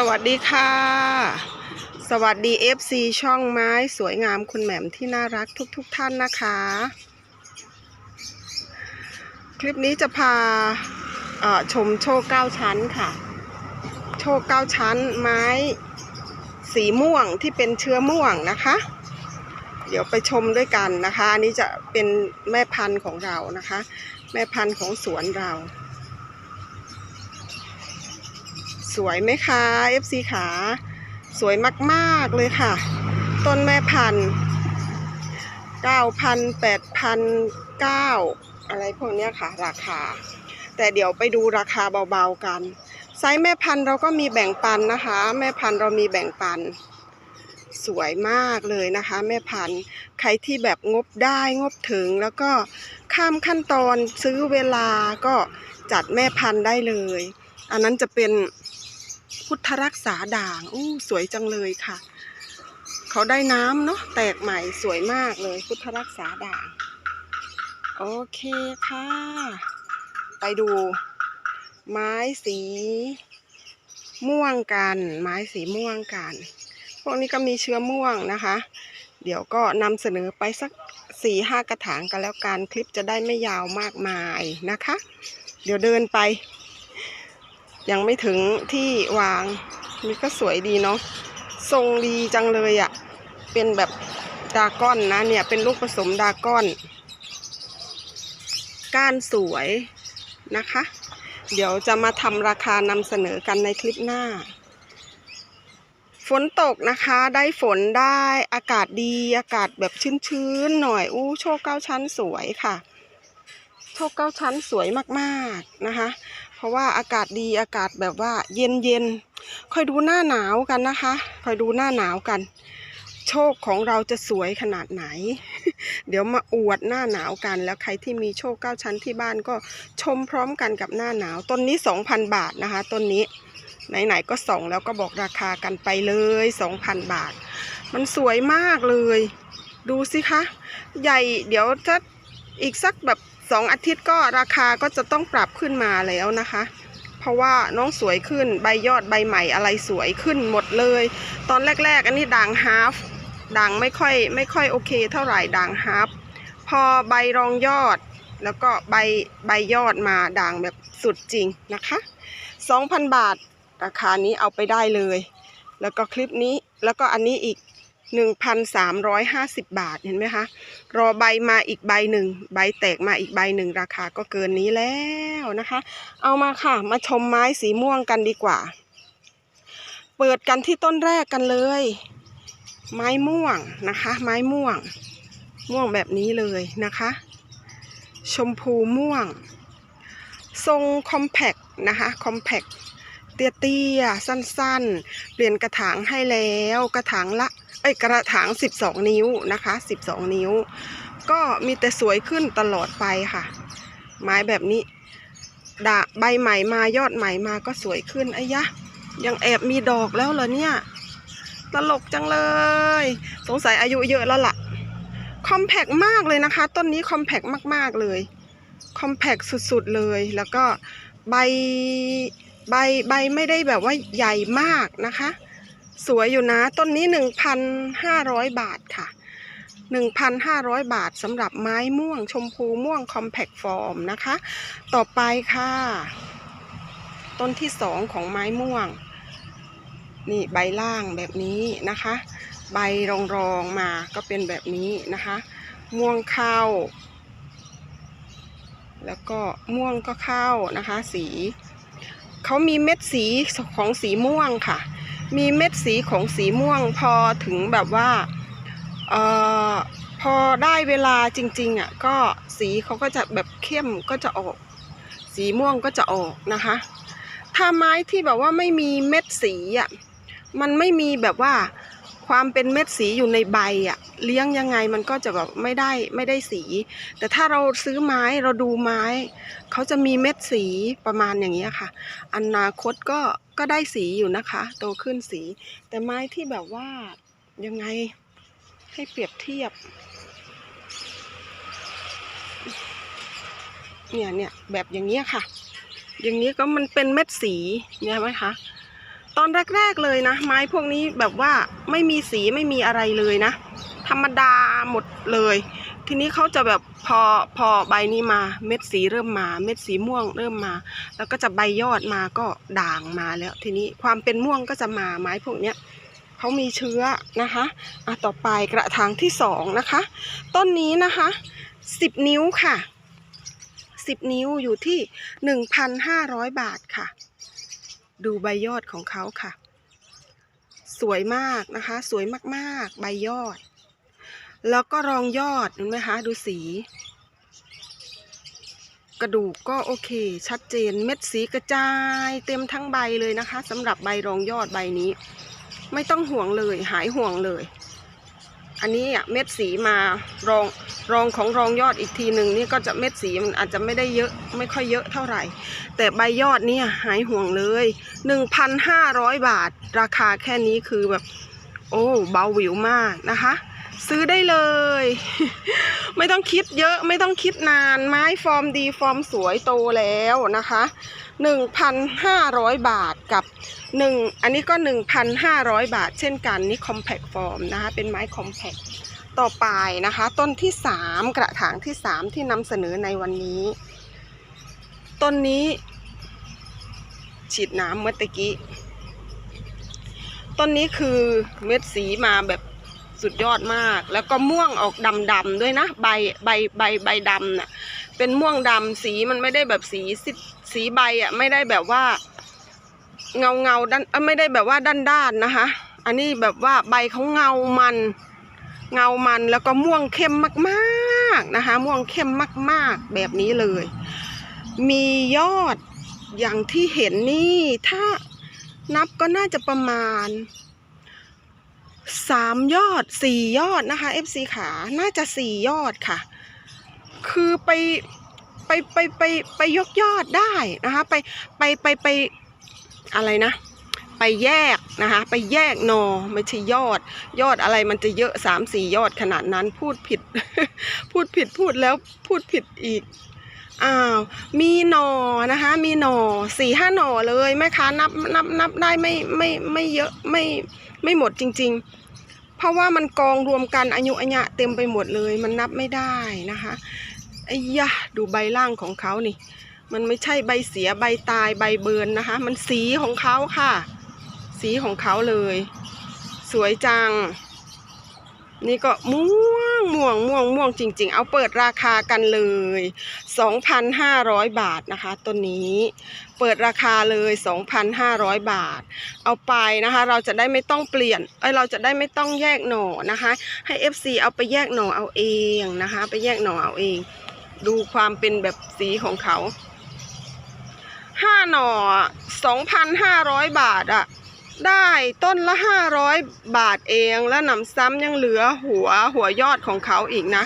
สวัสดีค่ะ สวัสดี FC ช่องไม้สวยงามคุณแหม่มที่น่ารักทุกๆทท่านนะคะ คลิปนี้จะพาชมโชคเก้าชั้นค่ะ โชคเก้าชั้นไม้สีม่วงที่เป็นเชื้อม่วงนะคะ เดี๋ยวไปชมด้วยกันนะคะ อันนี้จะเป็นแม่พันธุ์ของเรานะคะ แม่พันธุ์ของสวนเรา สวยไหมคะ FC ขาสวยมากๆเลยค่ะ ต้นแม่พันธุ์เก้าพันแปดพันเก้าอะไรพวกนี้ค่ะ ราคา แต่เดี๋ยวไปดูราคาเบาๆกัน ไซส์แม่พันธุ์เราก็มีแบ่งปันนะคะ แม่พันธุ์เรามีแบ่งปัน สวยมากเลยนะคะ แม่พันธุ์ใครที่แบบงบได้งบถึงแล้วก็ข้ามขั้นตอนซื้อเวลาก็จัดแม่พันธุ์ได้เลย อันนั้นจะเป็น พุทธรักษาด่าง อู้สวยจังเลยค่ะ เขาได้น้ำเนาะแตกใหม่สวยมากเลย พุทธรักษาด่าง โอเคค่ะ ไปดู ไม้สี ม่วงกัน ไม้สีม่วงกัน พวกนี้ก็มีเชื้อม่วงนะคะ เดี๋ยวก็นำเสนอไปสักสี่ห้ากระถางกันแล้วกัน คลิปจะได้ไม่ยาวมากมายนะคะ เดี๋ยวเดินไป ยังไม่ถึงที่วางนี่ก็สวยดีเนาะทรงดีจังเลยอะ่ะ เป็นแบบดาก้อนนะเนี่ย เป็นลูกผสมดาก้อน ก้านสวยนะคะ เดี๋ยวจะมาทำราคานำเสนอกันในคลิปหน้า ฝนตกนะคะ ได้ฝนได้อากาศดีอากาศแบบชื้นๆหน่อย อู้โชคเก้าชั้นสวยค่ะ โชคเก้าชั้นสวยมากๆนะคะ เพราะว่าอากาศดีอากาศแบบว่าเย็นเย็นคอยดูหน้าหนาวกันนะคะคอยดูหน้าหนาวกัน โชคของเราจะสวยขนาดไหน เดี๋ยวมาอวดหน้าหนาวกัน แล้วใครที่มีโชคเก้าชั้นที่บ้านก็ชมพร้อมกันกับหน้าหนาวต้นนี้2,000บาทนะคะต้นนี้ไหนๆก็ส่องแล้วก็บอกราคากันไปเลย2,000บาท มันสวยมากเลย ดูสิคะ ใหญ่เดี๋ยวถ้าอีกสักแบบ สองอาทิตย์ก็ราคาก็จะต้องปรับขึ้นมาแล้วนะคะ เพราะว่าน้องสวยขึ้นใบยอดใบใหม่อะไรสวยขึ้นหมดเลย ตอนแรก ๆ อันนี้ด่างฮาฟด่างไม่ค่อยไม่ค่อยโอเค เท่าไหร่ด่างฮาฟพอใบรองยอด แล้วก็ใบใบยอดมาด่างแบบสุดจริงนะคะ2,000 บาทราคานี้เอาไปได้เลย แล้วก็คลิปนี้แล้วก็อันนี้อีก 1,350 บาทเห็นไหมคะ รอใบมาอีกใบหนึ่ง ใบแตกมาอีกใบหนึ่ง ราคาก็เกินนี้แล้วนะคะ เอามาค่ะ มาชมไม้สีม่วงกันดีกว่า เปิดกันที่ต้นแรกกันเลย ไม้ม่วงนะคะ ไม้ม่วง ม่วงแบบนี้เลยนะคะ ชมพูม่วง ทรงคอมแพกนะคะคอมแพกเตี้ยๆสั้นๆ เปลี่ยนกระถางให้แล้ว กระถางละ อ้กระถาง 12 นิ้วนะคะ 12 นิ้ว ก็มีแต่สวยขึ้นตลอดไปค่ะ ไม้แบบนี้ดาใบใหม่มายอดใหม่มาก็สวยขึ้นไอ้ยะ ยังแอบมีดอกแล้วเหรอเนี่ย ตลกจังเลย สงสัยอายุเยอะแล้วล่ะ คอมแพกมากเลยนะคะ ต้นนี้คอมแพกมากๆเลย คอมแพกสุดๆเลย แล้วก็ใบใบใบไม่ได้แบบว่าใหญ่มากนะคะ สวยอยู่นะต้นนี้1,500บาทค่ะ1,500บาทสำหรับไม้ม่วงชมพูม่วงคอมแพกฟอร์มนะคะ ต่อไปค่ะ ต้นที่สองของไม้ม่วง นี่ใบล่างแบบนี้นะคะ ใบรองรองๆมาก็เป็นแบบนี้นะคะ ม่วงเข้า แล้วก็ม่วงก็เข้านะคะ สีเขามีเม็ดสีของสีม่วงค่ะ มีเม็ดสีของสีม่วงพอถึงแบบว่าออพอได้เวลาจริงๆอะก็สีเขาก็จะแบบเข้มก็จะออก สีม่วงก็จะออกนะคะ ถ้าไม้ที่แบบว่าไม่มีเม็ดสีอะมันไม่มีแบบว่าความเป็นเม็ดสีอยู่ในใบอะเลี้ยงยังไงมันก็จะแบบไม่ได้ไม่ได้สี แต่ถ้าเราซื้อไม้เราดูไม้ เขาจะมีเม็ดสีประมาณอย่างนี้ยค่ะ อนาคตก็ ก็ได้สีอยู่นะคะ โตขึ้นสี แต่ไม้ที่แบบว่ายังไงให้เปรียบเทียบ เนี่ยเนี่ยแบบอย่างเงี้ยค่ะ อย่างนี้ก็มันเป็นเม็ดสีเนี่ยไหมคะตอนแรกๆเลยนะ ไม้พวกนี้แบบว่าไม่มีสีไม่มีอะไรเลยนะ ธรรมดาหมดเลย ทีนี้เขาจะแบบพอพอใบนี้มาเม็ดสีเริ่มมา เม็ดสีม่วงเริ่มมา แล้วก็จะใบยอดมาก็ด่างมาแล้ว ทีนี้ความเป็นม่วงก็จะมาไม้พวกเนี้ยเขามีเชื้อนะคะอะต่อไปกระถางที่สองนะคะ ต้นนี้นะคะสิบนิ้วค่ะสิบนิ้วอยู่ที่หนึ่งพันห้าร้อยบาทค่ะ ดูใบยอดของเขาค่ะ สวยมากนะคะ สวยมากๆ ใบยอด แล้วก็รองยอดเห็นไหมคะดูสี กระดูกก็โอเค ชัดเจนเม็ดสีกระจายเต็มทั้งใบเลยนะคะสำหรับใบรองยอดใบนี้ ไม่ต้องห่วงเลยหายห่วงเลย อันนี้อะเม็ดสีมารองรองของรองยอดอีกทีหนึ่งนี่ก็จะเม็ดสีมันอาจจะไม่ได้เยอะไม่ค่อยเยอะเท่าไหร่ แต่ใบยอดเนี่ยหายห่วงเลย 1,500 บาท ราคาแค่นี้คือแบบ โอ้เบาหวิวมากนะคะ ซื้อได้เลย ไม่ต้องคิดเยอะไม่ต้องคิดนานไม้ฟอร์มดีฟอร์มสวยโตแล้วนะคะ 1,500 บาทกับ 1 อันนี้ก็ 1,500 บาท เช่นกันนี่ compact form นะคะเป็นไม้ compact ต่อไปนะคะ ต้นที่ 3 กระถางที่ 3 ที่นำเสนอในวันนี้ ต้นนี้ ฉีดน้ำเมื่อตะกี้ ต้นนี้คือเม็ดสีมาแบบ สุดยอดมาก แล้วก็ม่วงออกดำๆด้วยนะ ใบใบใบใบดำน่ะ เป็นม่วงดำสีมันไม่ได้แบบสีสิสีใบอะไม่ได้แบบว่า เงาเงาด้านไม่ได้แบบว่าด้านด้านนะคะ อันนี้แบบว่าใบเขาเงามัน เงามันแล้วก็ม่วงเข้มมากๆนะคะ ม่วงเข้มมาก ๆ แบบนี้เลย มียอดอย่างที่เห็นนี่ถ้านับก็น่าจะประมาณ สามยอดสี่ยอดนะคะ FC ขาน่าจะสี่ยอดค่ะ คือไปไปไปไปไปยกยอดได้นะคะไปไปไปไปอะไรนะ ไปแยกนะคะ ไปแยกนอไม่ใช่ยอด ยอดอะไรมันจะเยอะสามสี่ยอดขนาดนั้นพูดผิด พูดผิดพูดแล้วพูดผิดอีก อ้าวมีหนอนะคะ มีหนอสี่ห้าหนอเลยแม่ค้านับนับนับได้ไม่ไม่ไม่เยอะไม่ไม่หมดจริง ๆ เพราะว่ามันกองรวมกันอายุอัญะเต็มไปหมดเลย มันนับไม่ได้นะคะไอ้ยะดูใบล่างของเขานี่ มันไม่ใช่ใบเสียใบตายใบเบิร์นนะคะ มันสีของเขาค่ะ สีของเขาเลย สวยจัง นี่ก็ม่ว ม่วงม่วงม่วงจริง ๆ เอาเปิดราคากันเลย 2,500 บาทนะคะต้นนี้เปิดราคาเลย 2,500 บาท เอาไปนะคะ เราจะได้ไม่ต้องเปลี่ยนเอ้ยเราจะได้ไม่ต้องแยกหน่อนะคะ ให้ FC เอาไปแยกหน่อเอาเองนะคะ ไปแยกหน่อเอาเอง ดูความเป็นแบบสีของเขาห้าหน่อ 2,500 บาทอะ ได้ต้นละ500บาทเองแล้วหนำซ้ำยังเหลือหัวหัวยอดของเขาอีกนะ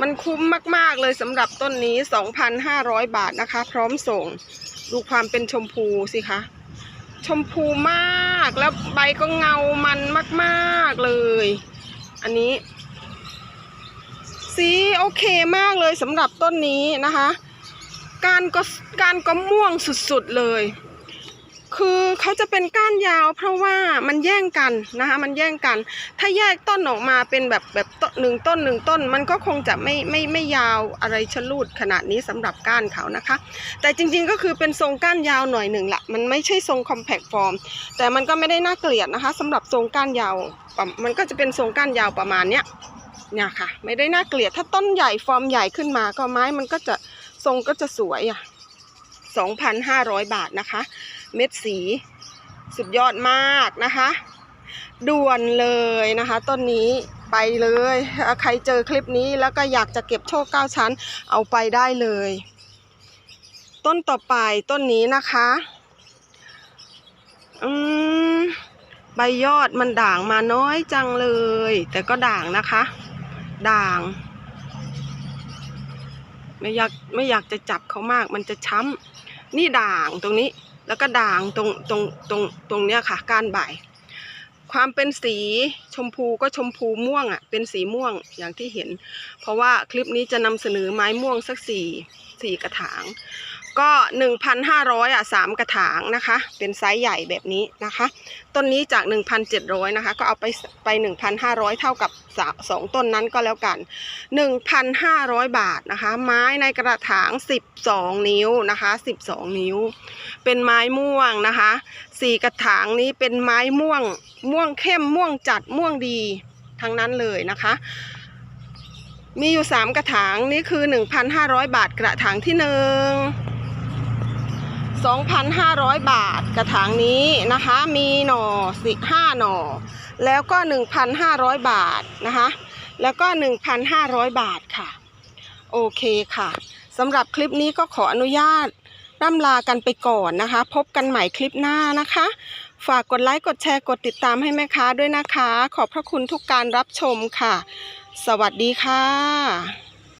มันคุ้มมากๆเลยสำหรับต้นนี้ 2,500 บาทนะคะ พร้อมส่งดูความเป็นชมพูสิคะ ชมพูมากแล้วใบก็เงามันมากๆเลย อันนี้ สีโอเคมากเลยสำหรับต้นนี้นะคะ การก็การก็ม่วงสุดๆเลย คือเขาจะเป็นก้านยาว เพราะว่ามันแย่งกันนะคะมันแย่งกัน ถ้าแยกต้นออกมาเป็นแบบแบบหนึ่งต้นหนึ่งต้น มันก็คงจะไม่ไม่ไม่ยาวอะไรชะลูดขนาดนี้สำหรับก้านเขานะคะ แต่จริงๆก็คือเป็นทรงก้านยาวหน่อยหนึ่งละมันไม่ใช่ทรงคอมแพคฟอร์มแต่มันก็ไม่ได้น่าเกลียดนะคะสำหรับทรงก้านยาว มันก็จะเป็นทรงก้านยาวประมาณเนี้ยเนี่ยค่ะ ไม่ได้น่าเกลียดถ้าต้นใหญ่ฟอร์มใหญ่ขึ้นมาก็ไม้มันก็จะทรงก็จะสวยอะ 2,500 บาทนะคะ เม็ดสีสุดยอดมากนะคะ ด่วนเลยนะคะ ต้นนี้ไปเลย ใครเจอคลิปนี้แล้วก็อยากจะเก็บโชคเก้าชั้นเอาไปได้เลย ต้นต่อไปต้นนี้นะคะอืมใบยอดมันด่างมาน้อยจังเลย แต่ก็ด่างนะคะ ด่าง ไม่อยากไม่อยากจะจับเขามากมันจะช้ำ นี่ด่างตรงนี้แล้วก็ด่างตรงตรงตรงตรงเนี้ยค่ะก้านใบความเป็นสีชมพูก็ชมพูม่วงอะเป็นสีม่วงอย่างที่เห็น เพราะว่าคลิปนี้จะนำเสนอไม้ม่วงสักสี่สี่กระถาง ก็1,500อะสามกระถางนะคะ เป็นไซส์ใหญ่แบบนี้นะคะ ต้นนี้จาก1,700นะคะ ก็เอาไปไป1,500เท่ากับสองต้นนั้นก็แล้วกัน1,500บาทนะคะ ไม้ในกระถาง12นิ้วนะคะ12นิ้ว เป็นไม้ม่วงนะคะสี่กระถางนี้เป็นไม้ม่วงม่วงเข้มม่วงจัดม่วงดีทั้งนั้นเลยนะคะมีอยู่ 3 กระถาง นี่คือ 1,500 บาทกระถางที่หนึ่ง 2,500 บาทกระถางนี้นะคะ มีหน่อสิห้าหน่อ แล้วก็ 1,500 บาทนะคะ แล้วก็ 1,500 บาทค่ะ โอเคค่ะสำหรับคลิปนี้ก็ขออนุญาตร่ำลากันไปก่อนนะคะ พบกันใหม่คลิปหน้านะคะ ฝากกดไลค์กดแชร์กดติดตามให้แม่ค้าด้วยนะคะ ขอบพระคุณทุกการรับชมค่ะ สวัสดีค่ะ